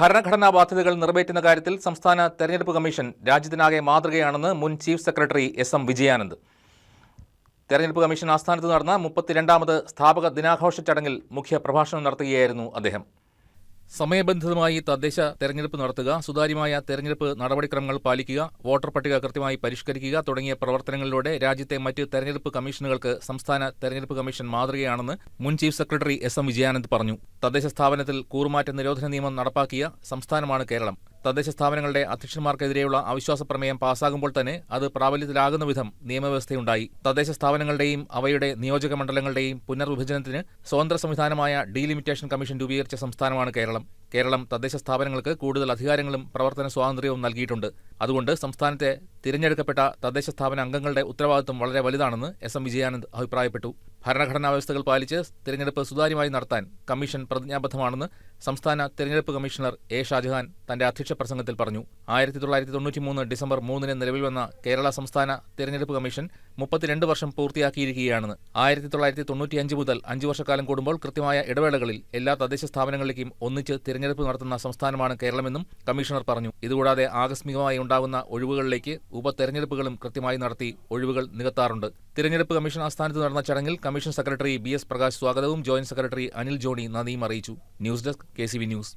ഭരണഘടനാ ബാധ്യതകൾ നിറവേറ്റുന്ന കാര്യത്തിൽ സംസ്ഥാന തെരഞ്ഞെടുപ്പ് കമ്മീഷൻ രാജ്യത്തിനാകെ മാതൃകയാണെന്ന് മുൻ chief secretary S M Vijayanand. തെരഞ്ഞെടുപ്പ് കമ്മീഷൻ ആസ്ഥാനത്ത് നടന്ന മുപ്പത്തിരണ്ടാമത് സ്ഥാപക ദിനാഘോഷ ചടങ്ങിൽ മുഖ്യ പ്രഭാഷണം നടത്തുകയായിരുന്നു അദ്ദേഹം. സമയബന്ധിതമായി തദ്ദേശ തെരഞ്ഞെടുപ്പ് നടത്തുക സുതാര്യമായ തെരഞ്ഞെടുപ്പ് നടപടിക്രമങ്ങൾ പാലിക്കുക വോട്ടർ പട്ടിക കൃത്യമായി പരിഷ്കരിക്കുക തുടങ്ങിയ പ്രവർത്തനങ്ങളിലൂടെ രാജ്യത്തെ മറ്റ് തെരഞ്ഞെടുപ്പ് കമ്മീഷനുകൾക്ക് സംസ്ഥാന തെരഞ്ഞെടുപ്പ് കമ്മീഷൻ മാതൃകയാണെന്ന് മുൻ chief secretary S M Vijayanand പറഞ്ഞു. തദ്ദേശ സ്ഥാപനത്തിൽ കൂറുമാറ്റ നിരോധന നിയമം നടപ്പാക്കിയ സംസ്ഥാനമാണ് കേരളം. തദ്ദേശ സ്ഥാപനങ്ങളുടെ അധ്യക്ഷന്മാർക്കെതിരെയുള്ള അവിശ്വാസ പ്രമേയം പാസ്സാകുമ്പോൾ തന്നെ അത് പ്രാബല്യത്തിലാകുന്ന വിധം നിയമവ്യവസ്ഥയുണ്ടായി. തദ്ദേശ സ്ഥാപനങ്ങളുടെയും അവയുടെ നിയോജക മണ്ഡലങ്ങളുടെയും പുനർവിഭജനത്തിന് സ്വതന്ത്ര സംവിധാനമായ ഡീലിമിറ്റേഷൻ കമ്മീഷൻ രൂപീകരിച്ച സംസ്ഥാനമാണ് കേരളം. കേരളം തദ്ദേശ സ്ഥാപനങ്ങൾക്ക് കൂടുതൽ അധികാരങ്ങളും പ്രവർത്തന സ്വാതന്ത്ര്യവും നൽകിയിട്ടുണ്ട്. അതുകൊണ്ട് സംസ്ഥാനത്തെ തിരഞ്ഞെടുക്കപ്പെട്ട തദ്ദേശ സ്ഥാപന അംഗങ്ങളുടെ ഉത്തരവാദിത്വം വളരെ വലുതാണെന്ന് എസ് എം വിജയാനന്ദ് അഭിപ്രായപ്പെട്ടു. ഭരണഘടനാ വ്യവസ്ഥകൾ പാലിച്ച് തിരഞ്ഞെടുപ്പ് സുതാര്യമായി നടത്താൻ കമ്മീഷൻ പ്രതിജ്ഞാബദ്ധമാണെന്ന് സംസ്ഥാന തിരഞ്ഞെടുപ്പ് കമ്മീഷണർ എ ഷാജഹാൻ തന്റെ അധ്യക്ഷ പ്രസംഗത്തിൽ പറഞ്ഞു. ആയിരത്തി തൊള്ളായിരത്തി തൊണ്ണൂറ്റിമൂന്ന് ഡിസംബർ മൂന്നിന് നിലവിൽ വന്ന കേരള സംസ്ഥാന തിരഞ്ഞെടുപ്പ് കമ്മീഷൻ മുപ്പത്തിരണ്ട് വർഷം പൂർത്തിയാക്കിയിരിക്കുകയാണെന്ന്. ആയിരത്തി തൊള്ളായിരത്തി തൊണ്ണൂറ്റിയഞ്ച് മുതൽ അഞ്ച് വർഷക്കാലം കൂടുമ്പോൾ കൃത്യമായ ഇടവേളകളിൽ എല്ലാ തദ്ദേശ സ്ഥാപനങ്ങളിലേക്കും ഒന്നിച്ച് തിരഞ്ഞെടുപ്പ് നടത്തുന്ന സംസ്ഥാനമാണ് കേരളമെന്നും കമ്മീഷണർ പറഞ്ഞു. ഇതുകൂടാതെ ആകസ്മികമായി ഉണ്ടാകുന്ന ഒഴിവുകളിലേക്ക് ഉപതെരഞ്ഞെടുപ്പുകളും കൃത്യമായി നടത്തി ഒഴിവുകൾ നികത്താറുണ്ട്. തിരഞ്ഞെടുപ്പ് കമ്മീഷൻ ആസ്ഥാനത്ത് നടന്ന ചടങ്ങിൽ commission secretary B S Prakash സ്വാഗതവും ജോയിന്റ് സെക്രട്ടറി അനിൽ ജോണി നന്ദിയും അറിയിച്ചു. News desk K news.